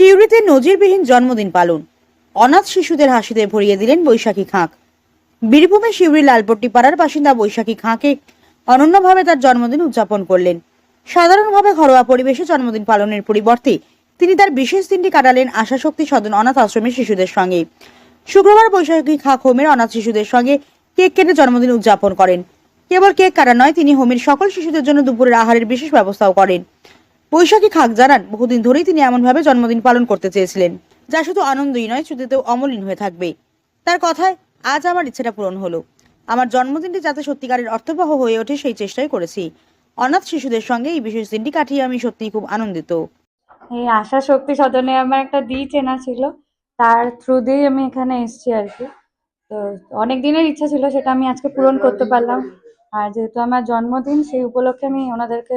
সিউড়িতে নজিরবিহীন জন্মদিন পালন। অনাথ শিশুদের হাসিতে ভরিয়ে দিলেন বৈশাখী খাঁক। বীরভূমে সিউড়ি লালপট্টি পাড়ার বাসিন্দা বৈশাখী খাঁকে অনন্যভাবে তার জন্মদিন উদযাপন করলেন। সাধারণভাবে ঘরোয়া পরিবেশে জন্মদিন পালনের পরিবর্তে তিনি তার বিশেষ দিনটি কাটালেন আশাশক্তি সদন অনাথ আশ্রমের শিশুদের সঙ্গে। শুক্রবার বৈশাখী খাঁক হোমের অনাথ শিশুদের সঙ্গে কেক কেটে জন্মদিন উদযাপন করেন। কেবল কেক কাটা নয়, তিনি হোমের সকল শিশুদের জন্য দুপুরের আহারের বিশেষ ব্যবস্থাও করেন। বৈশাখী খাক জানান, বহুদিন ধরেই তিনি এমনভাবে জন্মদিন পালন করতে চেয়েছিলেন, যা শুধু আনন্দই নয় শ্রুতিতেও অমলিন হয়ে থাকবে। তার কথায়, আজ আমার ইচ্ছেটা পূরণ হলো। আমার জন্মদিনটি যাতে সত্যিকারের অর্থবহ হয়ে ওঠে, সেই চেষ্টাই করেছি। অনাথ শিশুদের সঙ্গে এই বিশেষ দিনটি কাটিয়ে আমি সত্যিই খুব আনন্দিত। এই আশা শক্তি সদনে আমার একটা দি চেনা ছিল, তার থ্রু দিয়েই আমি এখানে এসেছি আর কি। তো অনেক দিনের ইচ্ছা ছিল, সেটা আমি আজকে পূরণ করতে পারলাম। আর যেহেতু আমার জন্মদিন, সেই উপলক্ষে আমি ওনাদেরকে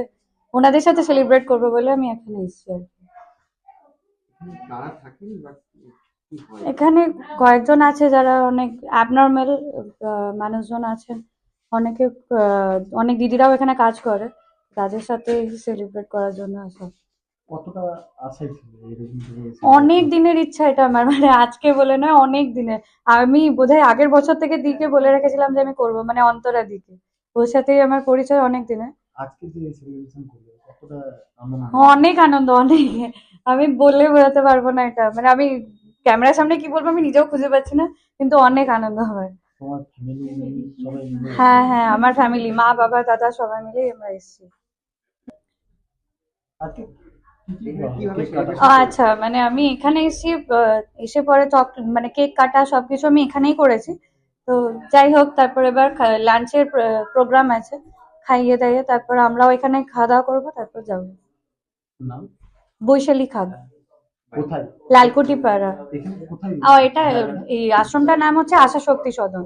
ওনাদের সাথে সেলিব্রেট করব বলে আমি এখানে এসেছি আর কি। হয়? এখানে কয়েকজন আছে যারা অনেক অ্যাবনর্মাল মানুষজন আছেন। অনেকে আহ, অনেক দিদিরাও এখানে কাজ করে। তাদের সাথে সেলিব্রেট করার জন্য আসা। অনেক দিনের ইচ্ছা এটা আমার মানে আজকে বলে নয় অনেক দিনের। আমি বোধহয় আগের বছর থেকে দিকে বলে রেখেছিলাম যে আমি করব মানে অন্তরা দিকে ওর সাথেই আমার পরিচয় অনেক দিনের। আজকে যে সেলিব্রেশন করল কতটা আনন্দ অনেক আনন্দ অনেক। আমি বলে বোঝাতে পারব না এটা। মানে আমি ক্যামেরার সামনে কি বলব আমি নিজেও খুঁজে পাচ্ছি না কিন্তু অনেক আনন্দ হয় হ্যাঁ হ্যাঁ আমার ফ্যামিলি মা বাবা দাদা সবাই মিলে আমরা এসেছি। ও আচ্ছা মানে আমি এখানে এসে এসে পরে চক মানে কেক কাটা সবকিছু আমি এখানেই করেছি। তো যাই হোক তারপর এবার লাঞ্চের প্রোগ্রাম আছে। খাইয়ে দাইয়ে তারপর আমরাও এখানে খাওয়া দাওয়া করব তারপর যাব। বৈশালী খাগ। কোথায়? লালকুটি পাড়া ও এটা এই আশ্রমটার নাম হচ্ছে আশা শক্তি সদন।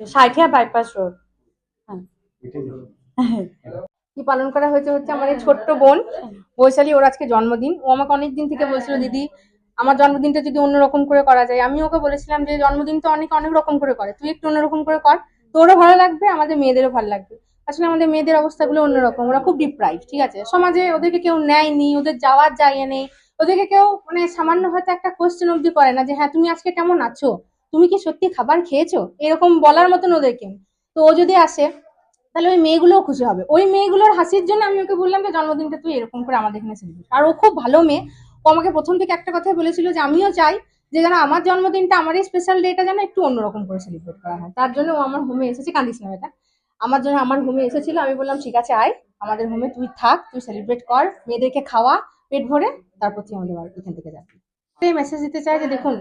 Sainthia bypass road. হ্যাঁ। কি পালন করা হয়েছে হচ্ছে আমার এই ছোট্ট বোন। বৈশালী ওর আজকে জন্মদিন। ও আমাকে অনেক দিন থেকে বলছিল দিদি আমার জন্মদিনটা যদি অন্যরকম করে করা যায়। আমি ওকে বলেছিলাম যে জন্মদিন তো অনেক অনেক রকম করে করে। তুই একটু অন্যরকম করে কর। তোরও ভালো লাগবে, আমাদের মেয়েদেরও ভালো লাগবে। আসলে আমাদের মেয়েদের অবস্থাগুলো অন্যরকম, ওরা খুব ডিপ্রাইভ ঠিক আছে? সমাজে ওদেরকে কেউ নেয়নি, ওদের যাওয়ার জায়গা নেই। ওদেরকে কেউ মানে সামান্য হয়তো একটা কোশ্চেন অব্দি করে না যে হ্যাঁ তুমি আজকে কেমন আছো? তুমি কি সত্যি খাবার খেয়েছো? এরকম বলার মতন ওদেরকে। তো ও যদি আসে, তাহলে ওই মেয়েগুলোও খুশি হবে। ওই মেয়েগুলোর হাসির জন্য আমি ওকে বললাম যে, জন্মদিনটা তুই এরকম করে আমাদের এখানে সেলিব্রেট আর ও খুব ভালো মেয়ে। ও আমাকে প্রথম থেকে একটা কথাই বলেছিল যে, আমিও চাই যে যেন আমার জন্মদিনটা আমার এই স্পেশাল ডেটা যেন একটু অন্যরকম করে সেলিব্রেট করা হয়। তার জন্য ও আমার হোমে এসেছে। কান্দিস না এটা আমার জন্য আমার হোমে এসেছিল। আমি বললাম, ঠিক আছে, আয়। আমাদের হোমে তুই থাক, তুই সেলিব্রেট কর। মেয়েদেরকে খাওয়া, পেট ভরে, তারপর তুই আমাদের এখান থেকে যাবি। এই মেসেজ দিতে চাই যে, দেখুন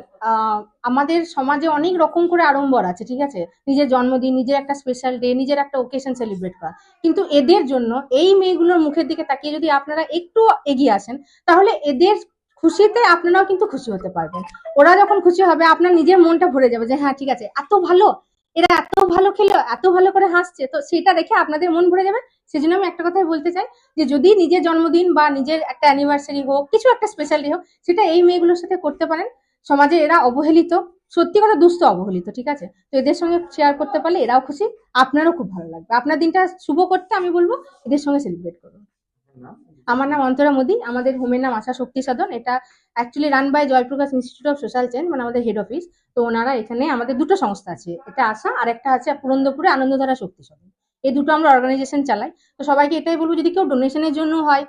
আমাদের সমাজে অনেক রকম করে আড়ম্বর আছে, ঠিক আছে? নিজের জন্মদিন, নিজের একটা স্পেশাল ডে নিজের একটা ওকেশন সেলিব্রেট করা। কিন্তু এদের জন্য এই মেয়েগুলোর মুখের দিকে তাকিয়ে যদি আপনারা একটু এগিয়ে আসেন, তাহলে এদের খুশিতে আপনারাও কিন্তু খুশি হতে পারবেন। ওরা যখন খুশি হবে, আপনার নিজের মনটা ভরে যাবে যে হ্যাঁ ঠিক আছে, এত ভালো, এরা এত ভালো খেলো, এত ভালো করে হাসছে। তো সেটা দেখে আপনাদের মন ভরে যাবে। সেজন্য আমি একটা কথাই বলতে চাই যে, যদি নিজের জন্মদিন বা নিজের একটা অ্যানিভার্সারি হোক, কিছু একটা স্পেশাল ডে হোক, সেটা এই মেয়েগুলোর সাথে করতে পারেন। সমাজে এরা অবহেলিত, সত্যি কথা দুস্থ অবহেলিত, ঠিক আছে? তো এদের সঙ্গে শেয়ার করতে পারলে এরাও খুশি, আপনারও খুব ভালো লাগবে। আপনার দিনটা শুভ করতে আমি বলব, এদের সঙ্গে সেলিব্রেট করুন। আমার নাম অন্তরা মোদি, আমাদের হোমের নাম আশা শক্তি সদন এটা actually run by Jayprakash institute of social change মানে আমাদের হেড অফিস তো ওনারা এখানে আমাদের দুটো সংস্থা আছে। এটা আশা, আর একটা আছে পুরন্দপুরে আনন্দধারা শক্তি সদন এই দুটো আমরা অর্গানাইজেশন চালাই। তো সবাইকে এটাই বলব, যদি কেউ ডোনেশনের জন্য হয়,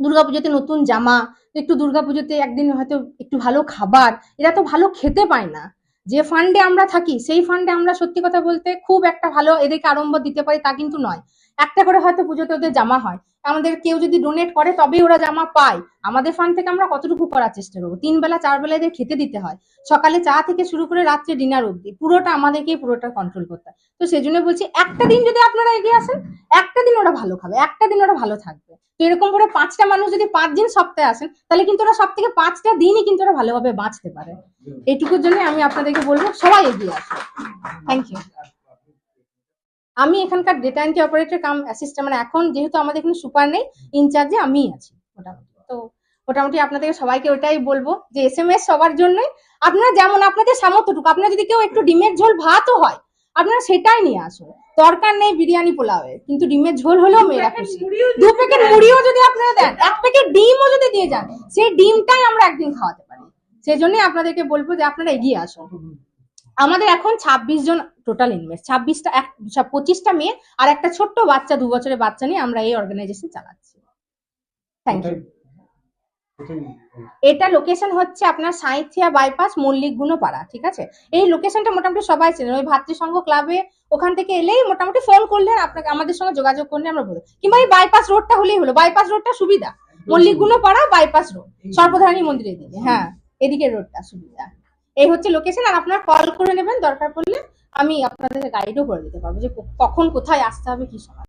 দুর্গাপুজোতে নতুন জামা, একটু দুর্গাপুজোতে একদিন হয়তো একটু ভালো খাবার, এরা তো ভালো খেতে পায় না। যে ফান্ডে আমরা থাকি, সেই ফান্ডে আমরা সত্যি কথা বলতে খুব একটা ভালো এদেরকে আড়ম্বর দিতে পারি তা কিন্তু নয়। একটা করে হয়তো পুজোতে ওদের জামা হয়। আমাদের কেউ যদি ডোনেট করে তবেই ওরা জামা পায়। আমাদের ফান্ড থেকে আমরা কতটুকু করার চেষ্টা করব? তিন বেলা চার বেলা এদের খেতে দিতে হয়। সকালে চা থেকে শুরু করে রাত্রে ডিনার অবধি। পুরোটা আমাদেরকেই পুরোটা কন্ট্রোল করতে হয়। তো সেই জন্য বলছি একটা দিন যদি আপনারা এগিয়ে আসেন একটা দিন ওরা ভালো খাবে একটা দিন ওরা ভালো থাকবে। তো এরকম করে পাঁচটা মানুষ যদি পাঁচ দিন সপ্তাহে আসেন তাহলে কিন্তু ওরা সব থেকে পাঁচটা দিনই কিন্তু ওরা ভালোভাবে বাঁচতে পারে। এটুকুর জন্য আমি আপনাদেরকে বলব সবাই এগিয়ে আসুন। থ্যাংক ইউ আমি এখানকার data entry operator cum assistant মানে এখন যেহেতু আমাদের এখানে সুপার নেই ইনচার্জে আমিই আছি মোটামুটি। তো মোটামুটি আপনাদের সবাইকে ওটাই বলব যে এস এম এস সবার জন্যই আপনারা যেমন আপনাদের সামর্থ্যটুকু আপনারা যদি কেউ একটু ডিমের ঝোল ভাতও হয় আপনারা সেটাই নিয়ে আসুন। দরকার নেই বিরিয়ানি পোলাওয়ের কিন্তু ডিমের ঝোল হলেও মেয়েরা খুশি। দু প্যাকেট মুড়িও যদি আপনারা দেন এক প্যাকেট ডিমও যদি দিয়ে যান সেই ডিমটাই আমরা একদিন খাওয়াতে পারি। সেই জন্যই আপনাদেরকে বলব যে আপনারা এগিয়ে আসুন। আমাদের এখন ছাব্বিশ জন টোটাল ইনভেস্ট ছাব্বিশটা এক পঁচিশটা মেয়ে আর একটা ছোট্ট বাচ্চা, দু বছরের বাচ্চা নিয়ে আমরা এই অর্গানাইজেশন চালাচ্ছি। থ্যাংক ইউ এটা লোকেশন হচ্ছে আপনার সাঁইথিয়া বাইপাস মল্লিক পাড়া ঠিক আছে? এই লোকেশনটা মোটামুটি সবাই চেনেন ওই ভাতৃসংঘ ক্লাবে ওখান থেকে এলেই মোটামুটি ফোন করলেন আপনাকে, আমাদের সঙ্গে যোগাযোগ করলে আমরা বলব। কিংবা এই বাইপাস রোডটা হলেই হলো। বাইপাস রোডটা সুবিধা। মল্লিক পাড়া বাইপাস রোড সর্বধারণী মন্দিরের দিকে হ্যাঁ এদিকে রোডটা সুবিধা। এই হচ্ছে লোকেশন আর আপনারা কল করে নেবেন, দরকার পড়লে আমি আপনাদের গাইডও করে দিতে পারব যে কখন কোথায় আসতে হবে, কি সময়।